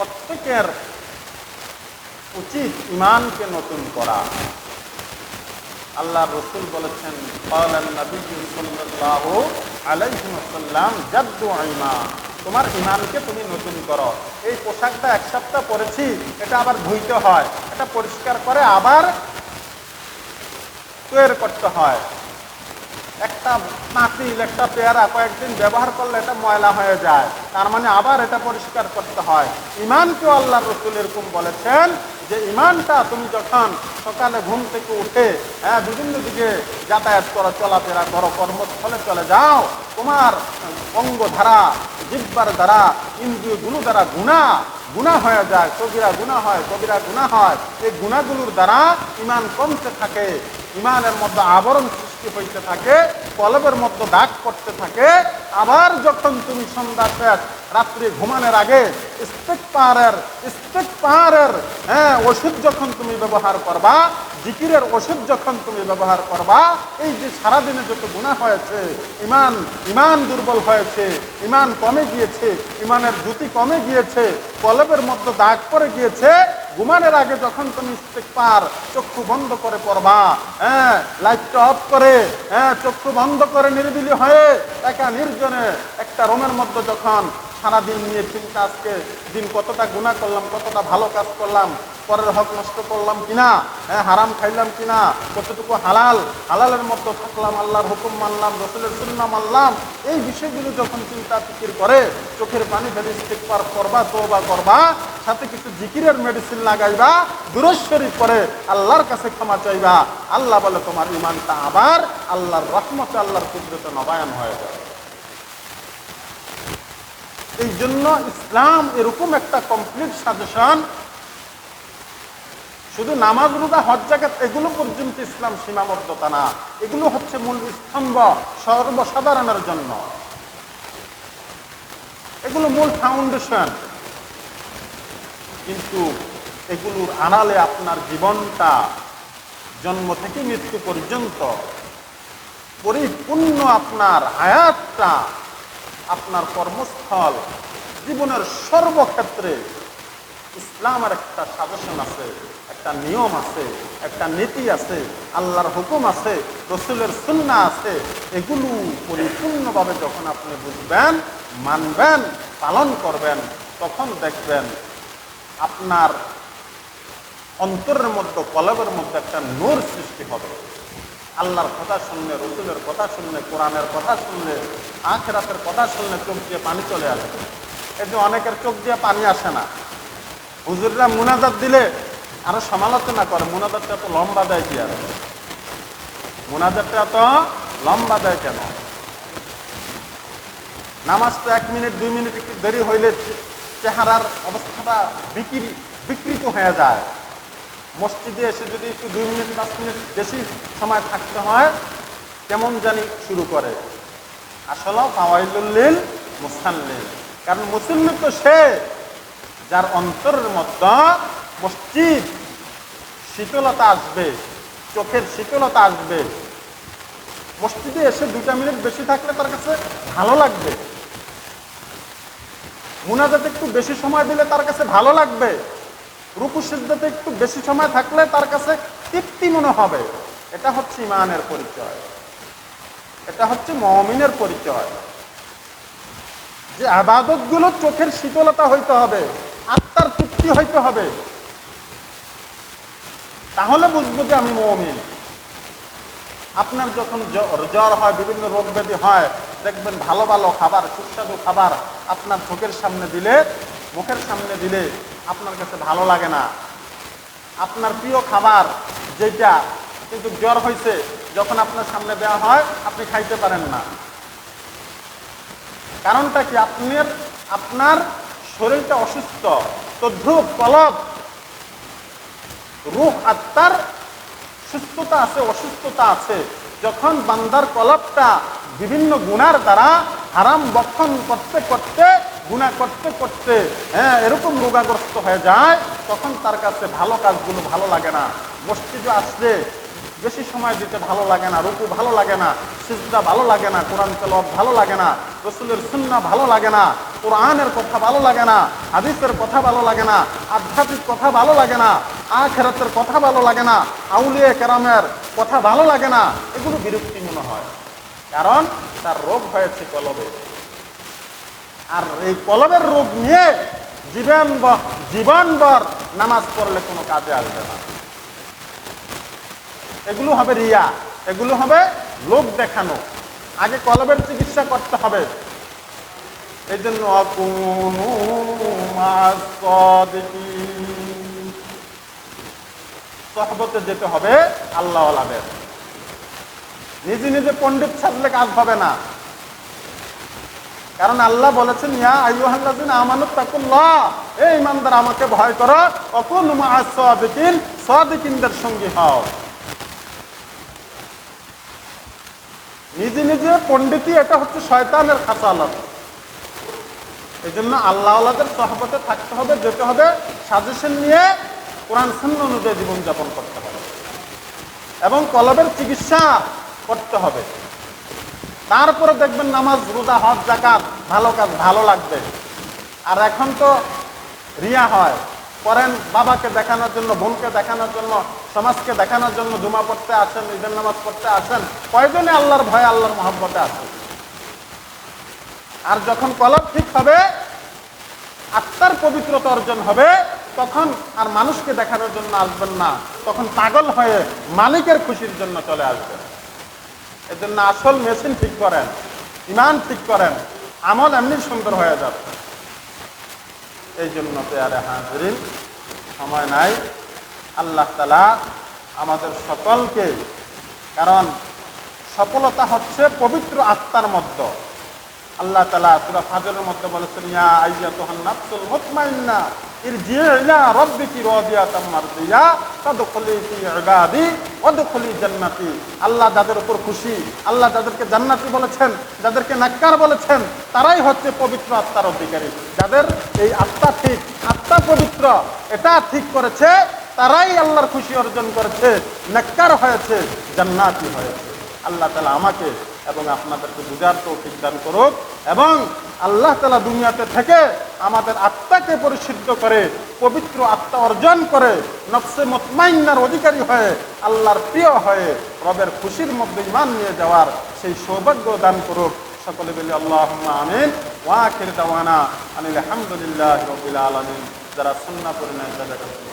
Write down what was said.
প্রত্যেকের উচিত ইমানকে নতুন করা। আল্লাহ রসুল বলেছেন জাদ্দু আইমা তোমার ইমানকে তুমি নতুন করো। এই পোশাকটা এক সপ্তাহ পরেছি, এটা আবার ধুইতে হয়। এটা পরিষ্কার করে আবার তৈরি করতে হয়। একটা নাতিল একটা পেয়ারা কয়েকদিন ব্যবহার করলে এটা ময়লা হয়ে যায়। তার মানে আবার এটা পরিষ্কার করতে হয়। ইমানকেও আল্লাহ রসুল এরকম বলেছেন যে ইমানটা তুমি যখন সকালে ঘুম থেকে উঠে হ্যাঁ বিভিন্ন দিকে যাতায়াত করো, চলাফেরা করো, কর্মস্থলে চলে যাও, তোমার অঙ্গ ধারা জিব্বার দ্বারা ইন্দ্রিয়গুলো দ্বারা গুণা গুণা হয়ে যায়, কবিরা গুণা হয়, কবিরা গুণা হয়। এই গুণাগুলোর দ্বারা ইমান কমতে থাকে। ইমানের মধ্যে আবরণ সৃষ্টি হইতে থাকে, কলবের মধ্যে দাগ করতে থাকে, আবার যখন তুমি সন্ধ্যা শেষ রাত্রি ঘুমানোর আগে স্টেক পাহাড়ের স্টেক পাহাড়ের হ্যাঁ ওষুধ যখন তুমি ব্যবহার করবা, জিকিরের ওষুধ যখন তুমি ব্যবহার করবা, এই যে সারাদিনে যত গুণা হয়েছে ইমান ইমান দুর্বল হয়েছে ইমান কমে গিয়েছে ইমানের জ্যোতি কমে গিয়েছে, কলবের মধ্যে দাগ পড়ে গিয়েছে ঘুমানোর আগে যখন তুমি পার চক্ষু বন্ধ করে পড়বা হ্যাঁ লাইটটা অফ করে হ্যাঁ চক্ষু বন্ধ করে নির্বিলি হয়ে একা নির্জনে একটা রুমের মধ্যে যখন সারাদিন নিয়ে চিন্তা আজকে দিন কতটা গুণা করলাম, কতটা ভালো কাজ করলাম পরের হক নষ্ট করলাম কিনা? হ্যাঁ হারাম খাইলাম কিনা? কতটুকু হালাল? হালালের মতো থাকলাম, আল্লাহর হুকুম মানলাম, রসুলের সুন্না মানলাম। এই বিষয়গুলো যখন চিন্তা ফিকির করে, চোখের পানি ফেলে পার করবা তোবা করবা, সাথে কিছু জিকিরের মেডিসিন লাগাইবা দুরস্বরী করে আল্লাহর কাছে ক্ষমা চাইবা, আল্লাহ বলে তোমার ইমানটা আবার আল্লাহর রহমতে, আল্লাহর কুদরতে নবায়ন হয়ে যাবে। এই জন্য ইসলাম এরকম একটা কমপ্লিট সাজেশন শুধু নামাজ, রোজা, হজ জাকাত এগুলো পর্যন্ত ইসলাম সীমাবদ্ধতা না। এগুলো হচ্ছে মূল স্তম্ভ সর্বসাধারণের জন্য। এগুলো মূল ফাউন্ডেশন কিন্তু এগুলোর আড়ালে আপনার জীবনটা জন্ম থেকে মৃত্যু পর্যন্ত পরিপূর্ণ আপনার আয়াতটা আপনার কর্মস্থল, জীবনের সর্বক্ষেত্রে ইসলামের একটা সাজেশন আছে। একটা নিয়ম আছে, একটা নীতি আছে, আল্লাহর হুকুম আছে, রসুলের সুন্না আছে, এগুলো পরিপূর্ণভাবে যখন আপনি বুঝবেন, মানবেন, পালন করবেন, তখন দেখবেন আপনার অন্তরের মধ্যে, কলবের মধ্যে একটা নূর সৃষ্টি হবে। আল্লাহর কথা শুনলে, রসুলের কথা শুনলে, কোরআনের কথা শুনলে, আখেরাতের কথা শুনলে চোখ দিয়ে পানি চলে আসবে। যে অনেকের চোখ দিয়ে পানি আসে না। হুজুররা মুনাজাত দিলে আরও সমালোচনা করে, মুনাজাতটা এত লম্বা দেয় কি আর? মুনাজাতটা এত লম্বা দেয় কেন? নামাজ তো এক মিনিট, দুই মিনিট একটু দেরি হইলে চেহারার অবস্থাটা বিক্রি, বিকৃত হয়ে যায়। মসজিদে এসে যদি একটু দুই মিনিট, পাঁচ মিনিট বেশি সময় থাকতে হয়, কেমন জানি শুরু করে। আসলে ফাওয়াইলুল্লিল মুসাল্লিল। কারণ মুসল্লি তো সে যার অন্তরের মধ্যে মসজিদ, শীতলতা আসবে, চোখের শীতলতা আসবে। মসজিদে এসে দুটা মিনিট বেশি থাকলে তার কাছে ভালো লাগবে। মুনাজাতে একটু বেশি সময় দিলে তার কাছে ভালো লাগবে। রুকু সিদ্ধাতে একটু বেশি সময় থাকলে তার কাছে তৃপ্তি মনে হবে। এটা হচ্ছে ইমানের পরিচয়। এটা হচ্ছে মমিনের পরিচয়। যে আবাদতগুলো চোখের শীতলতা হইতে হবে, আত্মার তৃপ্তি হইতে হবে। তাহলে বুঝব যে আমি মমিন। আপনার যখন জ্বর হয়, বিভিন্ন রোগ ব্যাধি হয়, দেখবেন ভালো ভালো খাবার, সুস্বাদু খাবার আপনার চোখের সামনে দিলে, মুখের সামনে দিলে আপনার কাছে ভালো লাগে না। আপনার প্রিয় খাবার যেটা, কিন্তু জ্বর হয়েছে যখন আপনার সামনে দেওয়া হয়, আপনি খাইতে পারেন না। কারণটা কি? আপনার আপনার শরীরটা অসুস্থ, তো ধ্রুব রুহ আত্মার সুস্থতা আছে, অসুস্থতা আছে। যখন বান্দার কলবটা বিভিন্ন গুণার দ্বারা হারাম বক্ষণ করতে করতে, গুণা করতে করতে হ্যাঁ এরকম রোগাগ্রস্ত হয়ে যায়, তখন তার কাছে ভালো কাজগুলো ভালো লাগে না। মসজিদে আসলে বেশি সময় দিতে ভালো লাগে না, রুকু ভালো লাগে না, সিজদা ভালো লাগে না, কোরআন তেলাওয়াত ভালো লাগে না, রসুলের সুন্না ভালো লাগে না, কোরআনের কথা ভালো লাগে না, হাদিসের কথা ভালো লাগে না, আধ্যাত্মিক কথা ভালো লাগে না আখেরাতের কথা ভালো লাগে না, আউলিয়া কেরামের কথা ভালো লাগে না, এগুলো বিরক্তি মনে হয়। কারণ তার রোগ হয়েছে কলবে। আর এই কলবের রোগ নিয়ে জীবন জীবনভর নামাজ পড়লে কোনো কাজে আসবে না। এগুলো হবে রিয়া, এগুলো হবে লোক দেখানো। আগে কলবের চিকিৎসা করতে হবে। এই জন্য। সহবতে যেতে হবে, আল্লাহ আলাদের নিজে নিজে পণ্ডিত সাজলে কাজ হবে না। কারণ আল্লাহ বলেছেন, ইয়া আইয়ুহাল্লাযিনা আমানু তাকুল্লাহ। এই ইমানদার আমাকে ভয় করো। অকুন মা'as সাদিকিন, সাদিকিনদের সঙ্গী হও। নিজে নিজে পণ্ডিতই এটা হচ্ছে শয়তানের খাসালত এই জন্য আল্লাহ আল্লাহদের সহবতে থাকতে হবে, যেতে হবে সাজেশন নিয়ে। কোরআন শূন্য অনুযায়ী জীবনযাপন করতে হবে। এবং কলবের চিকিৎসা করতে হবে। তারপরে দেখবেন নামাজ, রোজা, হজ জাকাত ভালো কাজ, ভালো লাগবে। আর এখন তো রিয়া হয়। করেন বাবাকে দেখানোর জন্য, বোনকে দেখানোর জন্য, সমাজকে দেখানোর জন্য জুমা পড়তে আসেন, ঈদের নামাজ পড়তে আসেন। কয়জনে আল্লাহর ভয়, আল্লাহর মহব্বতে আসেন আর যখন কলব ঠিক হবে, আত্মার পবিত্রতা অর্জন হবে তখন আর মানুষকে দেখানোর জন্য আসবেন না। তখন পাগল হয়ে মালিকের খুশির জন্য চলে আসবেন। এর জন্য আসল মেশিন ঠিক করেন, ইমান ঠিক করেন, আমল এমনি সুন্দর হয়ে যাবে। এই জন্য পেয়ারে হাজিরিন, সময় নাই। আল্লাহ তালা আমাদের সকলকে, কারণ সফলতা হচ্ছে পবিত্র আত্মার মধ্যে। আল্লাহ তালা সুরা ফাজরের মধ্যে বলেছেন, ইয়া আইয়া তোহান নাফসুল মুতমাইন্না। ইরজি'i ইলা রাব্বিকি রাদিয়াতাম মারদিয়া তাদখুলি ফি ইবাদি, ওয়াদখুলি জান্নাতি। আল্লাহ যাদের উপর খুশি, আল্লাহ যাদেরকে জান্নাতি বলেছেন, যাদেরকে নাক্কার বলেছেন, তারাই হচ্ছে পবিত্র আত্মার অধিকারী। যাদের এই আত্মা ঠিক, আত্মা পবিত্র, এটা ঠিক করেছে, তারাই আল্লাহর খুশি অর্জন করেছে, নাক্কার হয়েছে, জান্নাতি হয়েছে। আল্লাহ তালা আমাকে এবং আপনাদেরকে বুঝার তৌফিক দান করুক এবং আল্লাহ তালা দুনিয়াতে থেকে আমাদের আত্মাকে পরিশুদ্ধ করে, পবিত্র আত্মা অর্জন করে, নফসে মতমাইন্নার অধিকারী হয়ে, আল্লাহর প্রিয় হয়ে, রবের খুশির মধ্যে ইমান নিয়ে যাওয়ার সেই সৌভাগ্য দান করুক। সকলে বলি আল্লাহ আমিন ওয়াখির দাওয়ানা আনিল আলহামদুলিল্লাহ রবিল আলমিন। যারা সুন্না পড়ে নেয় তাদের